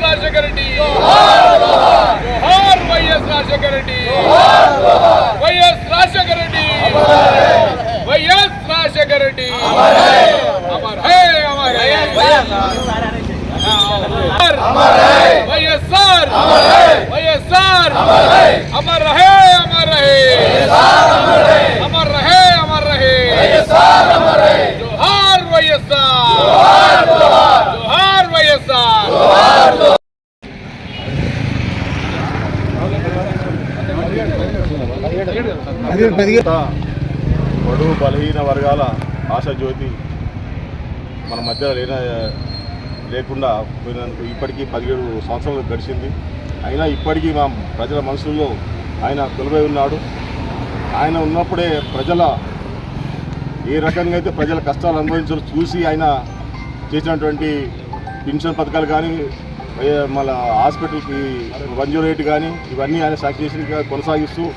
राजशेखर रेड्डी राजशेखर रेड्डी राजशेखर रेड्डी अमर है अमर है। अमर है। अमर रहे వైఎస్ఆర్ జోహార్ వైఎస్ఆర్ బడుగు బలహీన వర్గాల ఆశాజ్యోతి మన మధ్య లేన లేకుండా పోయినందుకు ఇప్పటికీ పదిహేడు సంవత్సరాలు గడిచింది. అయినా ఇప్పటికీ మా ప్రజల మనసుల్లో ఆయన కొలువై ఉన్నాడు. ఆయన ఉన్నప్పుడే ప్రజల ఏ రకంగా అయితే ప్రజల కష్టాలు అనుభవించారు. చూసి ఆయన చేసినటువంటి పెన్షన్ పథకాలు కానీ ఏ- మళ్ళా హాస్పిటల్కి వన్ జీరో ఎయిట్ కానీ ఇవన్నీ ఆయన సక్సెస్ కొనసాగిస్తూ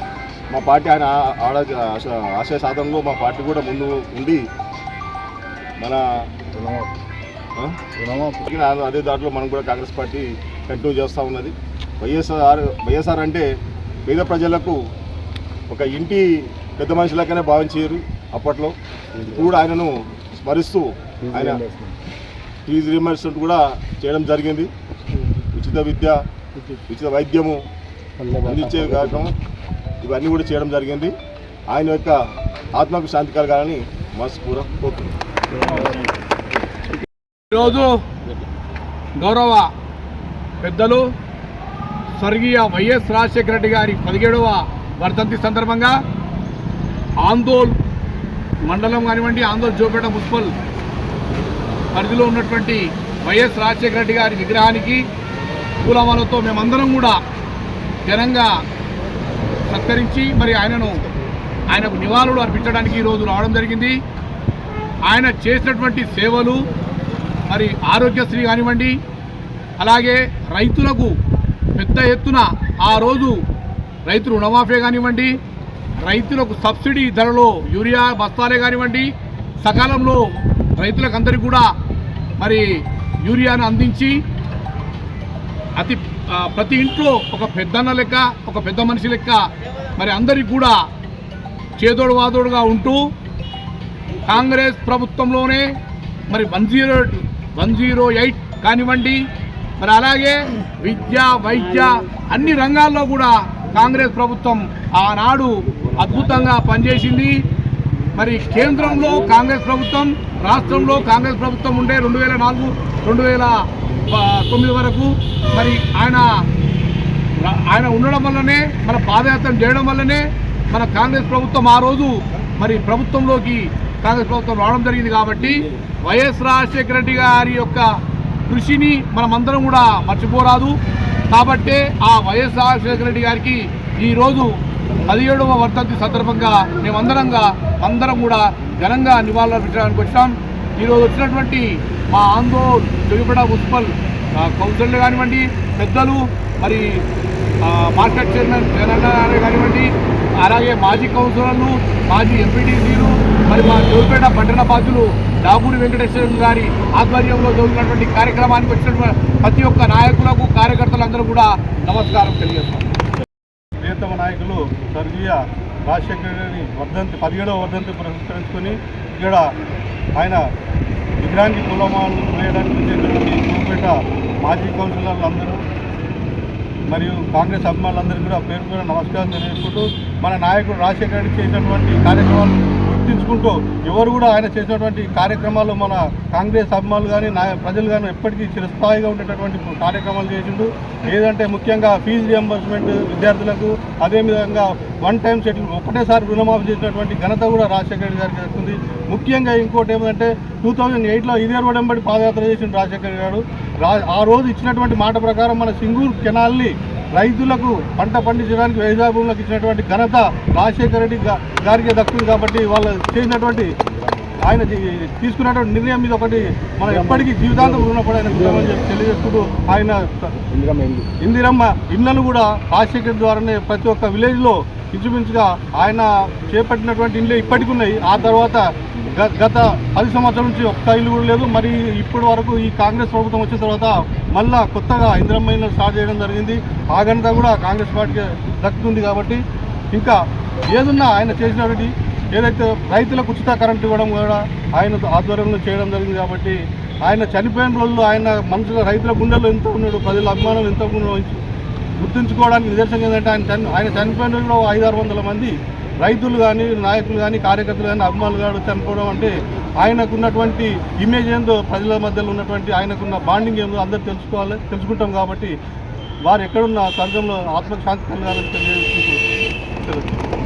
మా పార్టీ ఆయన ఆడ ఆశ- ఆశయ సాధనలో మా పార్టీ కూడా ముందు ఉండి మన అదే- దాంట్లో మనం కూడా కాంగ్రెస్ పార్టీ కంటిన్యూ చేస్తూ ఉన్నది. వైఎస్ఆర్ వైఎస్ఆర్ అంటే పేద ప్రజలకు ఒక ఇంటి పెద్ద మనుషులకనే భావించారు. అప్పట్లో ఇప్పుడు కూడా ఆయనను స్మరిస్తూ ఆయన ఫీజు రీంబర్స్మెంట్ కూడా చేయడం జరిగింది. ఉచిత విద్య ఉచిత వైద్యము అందించే కార్యక్రమం ఇవన్నీ కూడా చేయడం జరిగింది. ఆయన యొక్క ఆత్మకు శాంతి కలగాలని మనస్ఫూర్వం కోరుతున్నాం ఈరోజు గౌరవ పెద్దలు స్వర్గీయ వైఎస్ రాజశేఖర రెడ్డి గారి పదిహేడవ వర్ధంతి సందర్భంగా ఆందోళన మండలం కానివ్వండి ఆందోల్ జోపేట మున్సిపల్ పరిధిలో ఉన్నటువంటి వైఎస్ రాజశేఖర రెడ్డి గారి విగ్రహానికి పూలమాలతో మేమందరం కూడా ఘనంగా సత్కరించి మరి ఆయనను ఆయనకు నివాళులు అర్పించడానికి ఈరోజు రావడం జరిగింది. ఆయన చేసినటువంటి సేవలు మరి ఆరోగ్యశ్రీ కానివ్వండి అలాగే రైతులకు పెద్ద ఎత్తున ఆ రోజు రైతు రుణమాఫీ కానివ్వండి రైతులకు సబ్సిడీ ధరలో యూరియా బస్తాలే కానివ్వండి సకాలంలో రైతులకు అందరికీ కూడా మరి యూరియాను అందించి అతి ప్రతి ఇంట్లో ఒక పెద్దన్న లెక్క ఒక పెద్ద మనిషి లెక్క మరి అందరికి కూడా చేదోడు వాదోడుగా ఉంటూ కాంగ్రెస్ ప్రభుత్వంలోనే మరి one zero one zero eight కానివ్వండి మరి అలాగే విద్య వైద్య అన్ని రంగాల్లో కూడా కాంగ్రెస్ ప్రభుత్వం ఆనాడు అద్భుతంగా పనిచేసింది. మరి కేంద్రంలో కాంగ్రెస్ ప్రభుత్వం రాష్ట్రంలో కాంగ్రెస్ ప్రభుత్వం ఉండే రెండు వేల నాలుగు రెండు వేల తొమ్మిది వరకు మరి ఆయన ఆయన ఉండడం వల్లనే మన పాదయాత్ర చేయడం వల్లనే మన కాంగ్రెస్ ప్రభుత్వం ఆ రోజు మరి ప్రభుత్వంలోకి కాంగ్రెస్ ప్రభుత్వం రావడం జరిగింది కాబట్టి వైఎస్ రాజశేఖర రెడ్డి గారి యొక్క కృషిని మనమందరం కూడా మర్చిపోరాదు. కాబట్టే ఆ వైఎస్ రాజశేఖర రెడ్డి గారికి ఈరోజు పదిహేడవ వర్ధంతి సందర్భంగా మేమందరంగా అందరం కూడా ఘనంగా నివాళులు వచ్చాం. ఈరోజు వచ్చినటువంటి మా ఆందోళ్ జగిపేట మున్సిపల్ కౌన్సిలర్లు కానివ్వండి పెద్దలు మరి మార్కెట్ చైర్మన్ జగనన్న కానివ్వండి అలాగే మాజీ కౌన్సిలర్లు మాజీ ఎంపీటీసీలు మరి మా జోపేట పట్టణ బాధ్యులు డాబూరి వెంకటేశ్వర గారి ఆధ్వర్యంలో జరుగుతున్నటువంటి కార్యక్రమానికి వచ్చినటువంటి ప్రతి ఒక్క నాయకులకు కార్యకర్తలందరూ కూడా నమస్కారం తెలియజేస్తాం. ప్రియతమ నాయకులు స్వర్గీయ రాజశేఖర రెడ్డి వర్ధంతి పదిహేడవ వర్ధంతి పురస్కరించుకొని ఇక్కడ ఆయన విగ్రహానికి కులమాలు వేయడానికి వచ్చేటువంటి చూపేట మాజీ కౌన్సిలర్లందరూ మరియు కాంగ్రెస్ అభిమానులందరికీ కూడా పేరు పేరు నమస్కారం తెలియజేసుకుంటూ మన నాయకుడు రాజశేఖర రెడ్డి చేసినటువంటి కార్యక్రమాలు గుర్తించుకుంటూ ఎవరు కూడా ఆయన చేసినటువంటి కార్యక్రమాలు మన కాంగ్రెస్ అభిమానులు కానీ నా ప్రజలు కానీ ఎప్పటికీ చిరస్థాయిగా ఉండేటటువంటి కార్యక్రమాలు చేసిండు. ఏదంటే ముఖ్యంగా ఫీజు రియంబర్స్మెంట్ విద్యార్థులకు అదేవిధంగా వన్ టైం సెటిల్ ఒకటేసారి రుణమాఫీ చేసినటువంటి ఘనత కూడా రాజశేఖర రెడ్డి గారికి దక్కుతుంది ముఖ్యంగా ఇంకోటి ఏమంటే టూ థౌజండ్ ఎయిట్లో ఇదే రోడ్ వెంబడి పాదయాత్ర చేసిన రాజశేఖర్ గారు. ఆ రోజు ఇచ్చినటువంటి మాట ప్రకారం మన సింగూరు కెనాల్ని రైతులకు పంట పండించడానికి వ్యవసాయ భూములకు ఇచ్చినటువంటి ఘనత రాజశేఖర రెడ్డి గా- గారికి దక్కుతుంది కాబట్టి వాళ్ళు చేసినటువంటి ఆయన తీసుకున్నటువంటి నిర్ణయం మీద ఒకటి మనం ఎప్పటికీ జీవితాంతం ఉన్నప్పుడు ఆయన ఉంటామని తెలియజేసుకుంటూ ఆయన ఇందిరమ్మ ఇళ్ళను కూడా రాజశేఖర్ ద్వారానే ప్రతి ఒక్క విలేజ్లో ఇంచుమించుగా ఆయన చేపట్టినటువంటి ఇండ్లు ఇప్పటికి ఉన్నాయి ఆ తర్వాత గత పది సంవత్సరాల నుంచి ఒక్క ఇల్లు కూడా లేదు. మరి ఇప్పటి వరకు ఈ కాంగ్రెస్ ప్రభుత్వం వచ్చిన తర్వాత మళ్ళా కొత్తగా ఇంద్రమ్మ స్టార్ట్ చేయడం జరిగింది. ఆ కూడా కాంగ్రెస్ పార్టీకి దక్కుతుంది కాబట్టి ఇంకా ఏదున్నా ఆయన చేసినటువంటి ఏదైతే రైతులకు ఉచిత కరెంట్ ఇవ్వడం కూడా ఆయన ఆధ్వర్యంలో చేయడం జరిగింది కాబట్టి ఆయన చనిపోయిన రోజుల్లో ఆయన మనుషుల రైతుల గుండెల్లో ఎంత ఉన్నాడు ప్రజల అభిమానం ఎంత ఉన్నాడో గుర్తుంచుకోవడానికి నిదర్శనం ఏంటంటే ఆయన చని ఆయన చనిపోయిన రోజుల్లో ఐదారు వందల మంది రైతులు కానీ నాయకులు కానీ కార్యకర్తలు కానీ అభిమానులు కానీ చనిపోవడం అంటే ఆయనకున్నటువంటి ఇమేజ్ ఏందో ప్రజల మధ్యలో ఉన్నటువంటి ఆయనకున్న బాండింగ్ ఏందో అందరూ తెలుసుకోవాలి తెలుసుకుంటాం కాబట్టి వారు ఎక్కడున్న సంఘంలో ఆత్మశాంతి కలగాలని తెలియజేసుకుంటూ